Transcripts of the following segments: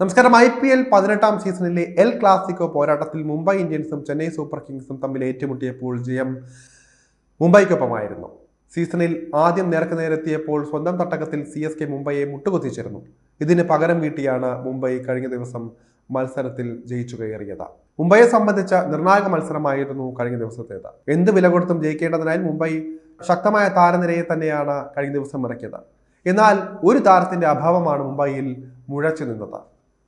നമസ്കാരം. I P L പതിനെട്ടാം സീസണിലെ എൽ ക്ലാസിക്കോ പോരാട്ടത്തിൽ മുംബൈ ഇന്ത്യൻസും ചെന്നൈ സൂപ്പർ കിങ്സും തമ്മിൽ ഏറ്റുമുട്ടിയപ്പോൾ ജയം മുംബൈക്കൊപ്പമായിരുന്നു. സീസണിൽ ആദ്യം നേർക്ക് നേരെത്തിയപ്പോൾ സ്വന്തം തട്ടകത്തിൽ സി എസ് കെ മുംബൈയെ മുട്ടുകുത്തിച്ചിരുന്നു ഇതിന് പകരം വീട്ടിയാണ് മുംബൈ കഴിഞ്ഞ ദിവസം മത്സരത്തിൽ ജയിച്ചു കയറിയത്. മുംബൈയെ സംബന്ധിച്ച നിർണായക മത്സരമായിരുന്നു കഴിഞ്ഞ ദിവസത്തേത്. എന്ത് വില കൊടുത്തും ജയിക്കേണ്ടതിനായി മുംബൈ ശക്തമായ താരനിരയെ തന്നെയാണ് കഴിഞ്ഞ ദിവസം ഇറക്കിയത്. എന്നാൽ ഒരു താരത്തിന്റെ അഭാവമാണ് മുംബൈയിൽ മുഴച്ചു നിന്നത്.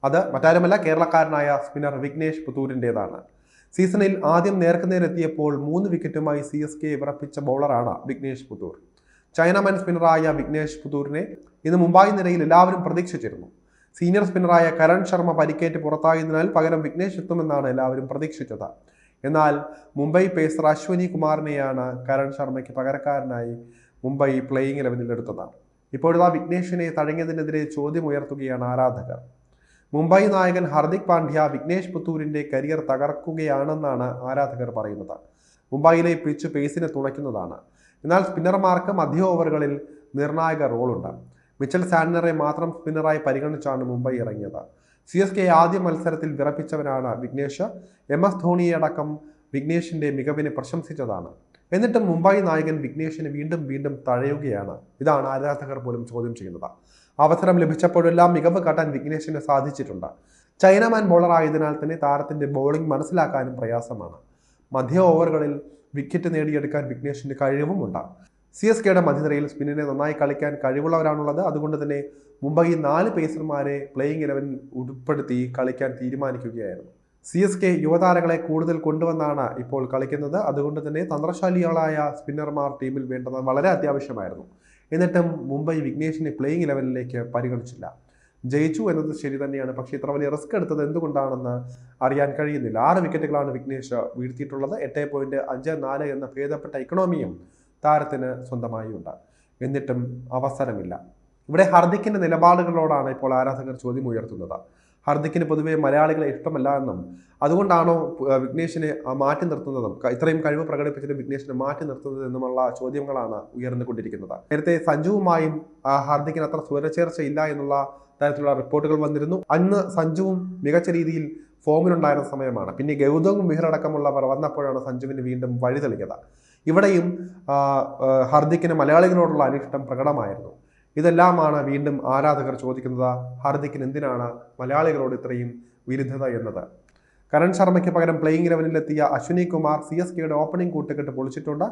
അത് മറ്റാരുമല്ല കേരളക്കാരനായ സ്പിന്നർ വിഘ്നേഷ് പുത്തൂരിന്റെതാണ് സീസണിൽ ആദ്യം നേർക്കുനേരെത്തിയപ്പോൾ മൂന്ന് വിക്കറ്റുമായി സി എസ് കെ വിറപ്പിച്ച ബൗളറാണ് വിഘ്നേഷ് പുത്തൂർ. ചൈനമൻ സ്പിന്നറായ വിഘ്നേഷ് പുത്തൂരിനെ ഇന്ന് മുംബൈ നിരയിൽ എല്ലാവരും പ്രതീക്ഷിച്ചിരുന്നു. സീനിയർ സ്പിന്നറായ കരൺ ശർമ്മ പരിക്കേറ്റ് പുറത്തായതിനാൽ പകരം വിഘ്നേഷ് എത്തുമെന്നാണ് എല്ലാവരും പ്രതീക്ഷിച്ചത്. എന്നാൽ മുംബൈ പേസർ അശ്വനി കുമാറിനെയാണ് കരൺ ശർമ്മയ്ക്ക് പകരക്കാരനായി മുംബൈ പ്ലേയിങ് ഇലവനിൽ എടുത്തത്. ഇപ്പോഴത്തെ വിഘ്നേഷിനെ തഴങ്ങിയതിനെതിരെ ചോദ്യം ഉയർത്തുകയാണ് ആരാധകർ. മുംബൈ നായകൻ ഹർദിക് പാണ്ഡ്യ വിഘ്നേഷ് പുത്തൂരിന്റെ കരിയർ തകർക്കുകയാണെന്നാണ് ആരാധകർ പറയുന്നത്. മുംബൈയിലെ പിച്ച് പേസിനെ തുണയ്ക്കുന്നതാണ്. എന്നാൽ സ്പിന്നർമാർക്ക് മധ്യ ഓവറുകളിൽ നിർണായക റോളുണ്ട്. മിച്ചൽ സാൻഡറെ മാത്രം സ്പിന്നറായി പരിഗണിച്ചാണ് മുംബൈ ഇറങ്ങിയത്. സി എസ് കെ ആദ്യ മത്സരത്തിൽ വിറപ്പിച്ചവനാണ് വിഘ്നേഷ്. എം എസ് ധോണിയടക്കം വിഘ്നേഷിന്റെ മികവിനെ പ്രശംസിച്ചതാണ്. എന്നിട്ടും മുംബൈ നായകൻ വിഘ്നേഷിന് വീണ്ടും വീണ്ടും തഴയുകയാണ്. ഇതാണ് ആരാധകർ പോലും ചോദ്യം ചെയ്യുന്നത്. അവസരം ലഭിച്ചപ്പോഴെല്ലാം മികവ് കാട്ടാൻ വിഘ്നേഷിന് സാധിച്ചിട്ടുണ്ട്. ചൈനമാൻ ബോളർ ആയതിനാൽ തന്നെ താരത്തിന്റെ ബോളിംഗ് മനസ്സിലാക്കാനും പ്രയാസമാണ്. മധ്യ ഓവറുകളിൽ വിക്കറ്റ് നേടിയെടുക്കാൻ വിഘ്നേഷിന്റെ കഴിവുമുണ്ട്. സി എസ് കെയുടെ മധ്യനിരയിൽ സ്പിന്നിനെ നന്നായി കളിക്കാൻ കഴിവുള്ളവരാണുള്ളത്. അതുകൊണ്ട് തന്നെ മുംബൈ നാല് പേസർമാരെ പ്ലേയിങ് ഇലവനിൽ ഉൾപ്പെടുത്തി കളിക്കാൻ തീരുമാനിക്കുകയായിരുന്നു. സി എസ് കെ യുവതാരങ്ങളെ കൂടുതൽ കൊണ്ടുവന്നാണ് ഇപ്പോൾ കളിക്കുന്നത്. അതുകൊണ്ട് തന്നെ തന്ത്രശാലികളായ സ്പിന്നർമാർ ടീമിൽ വേണ്ടത് വളരെ അത്യാവശ്യമായിരുന്നു. എന്നിട്ടും മുംബൈ വിഘ്നേഷിനെ പ്ലേയിങ് ലെവലിലേക്ക് പരിഗണിച്ചില്ല. ജയിച്ചു എന്നത് ശരി തന്നെയാണ്. പക്ഷേ ഇത്ര വലിയ റിസ്ക് എടുത്തത് എന്തുകൊണ്ടാണെന്ന് അറിയാൻ കഴിയുന്നില്ല. ആറ് വിക്കറ്റുകളാണ് വിഘ്നേഷ് വീഴ്ത്തിയിട്ടുള്ളത്. എട്ട് പോയിന്റ് അഞ്ച് നാല് എന്ന ഭേദപ്പെട്ട ഇക്കണോമിയും താരത്തിന് സ്വന്തമായി ഉണ്ട് എന്നിട്ടും അവസരമില്ല. ഇവിടെ ഹർദിക്കിന്റെ നിലപാടുകളോടാണ് ഇപ്പോൾ ആരാധകർ ചോദ്യം ഉയർത്തുന്നത്. ഹർദിക്കിന് പൊതുവേ മലയാളികളെ ഇഷ്ടമല്ല എന്നും അതുകൊണ്ടാണോ വിഘ്നേഷിനെ മാറ്റി നിർത്തുന്നതും ഇത്രയും കഴിവ് പ്രകടിപ്പിച്ചിട്ട് വിഘ്നേഷിനെ മാറ്റി നിർത്തുന്നത് എന്നുമുള്ള ചോദ്യങ്ങളാണ് ഉയർന്നുകൊണ്ടിരിക്കുന്നത്. നേരത്തെ സഞ്ജുവുമായും ഹാർദിക്കിന് അത്ര സ്വരചേർച്ച ഇല്ല എന്നുള്ള തരത്തിലുള്ള റിപ്പോർട്ടുകൾ വന്നിരുന്നു. അന്ന് സഞ്ജുവും മികച്ച രീതിയിൽ ഫോമിലുണ്ടായിരുന്ന സമയമാണ്. പിന്നെ ഗൗതവും മിഹർ അടക്കമുള്ളവർ വന്നപ്പോഴാണ് സഞ്ജുവിന് വീണ്ടും വഴി തെളിഞ്ഞത് ഇവിടെയും ഹർദിക്കിന് മലയാളികളോടുള്ള അനിഷ്ടം പ്രകടമായിരുന്നു. ഇതെല്ലാമാണ് വീണ്ടും ആരാധകർ ചോദിക്കുന്നത് ഹാർദിക്കിന് എന്തിനാണ് മലയാളികളോട് ഇത്രയും വിരുദ്ധത എന്നത്? കരൺ ശർമ്മയ്ക്ക് പകരം പ്ലേയിങ് ഇലവനിലെത്തിയ അശ്വിനി കുമാർ സി എസ് കെയുടെ ഓപ്പണിംഗ് കൂട്ടുകെട്ട് പൊളിച്ചിട്ടുണ്ട്.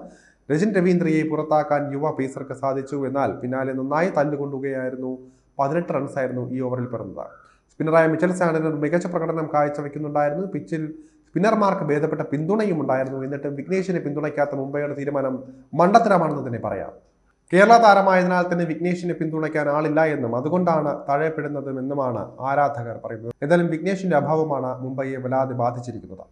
രജിൻ രവീന്ദ്രയെ പുറത്താക്കാൻ യുവ പേസർക്ക് സാധിച്ചു. എന്നാൽ പിന്നാലെ നന്നായി തല്ലുകൊണ്ടുകയായിരുന്നു. പതിനെട്ട് റൺസായിരുന്നു ഈ ഓവറിൽ പിറന്നത്. സ്പിന്നറായ മിച്ചൽ സാൻഡനർ മികച്ച പ്രകടനം കാഴ്ചവെക്കുന്നുണ്ടായിരുന്നു. പിച്ചിൽ സ്പിന്നർമാർക്ക് ഭേദപ്പെട്ട പിന്തുണയും ഉണ്ടായിരുന്നു എന്നിട്ടും വിഘ്നേഷിനെ പിന്തുണയ്ക്കാത്ത മുംബൈയുടെ തീരുമാനം മണ്ടത്തരമാണെന്ന് തന്നെ പറയാം. കേരള താരമായതിനാൽ തന്നെ വിഘ്നേഷിനെ പിന്തുണയ്ക്കാൻ ആളില്ല എന്നും അതുകൊണ്ടാണ് തഴയപ്പെടുന്നതും എന്നുമാണ് ആരാധകർ പറയുന്നത്. എന്തായാലും വിഘ്നേഷിന്റെ അഭാവമാണ് മുംബൈയെ വല്ലാതെ ബാധിച്ചിരിക്കുന്നത്.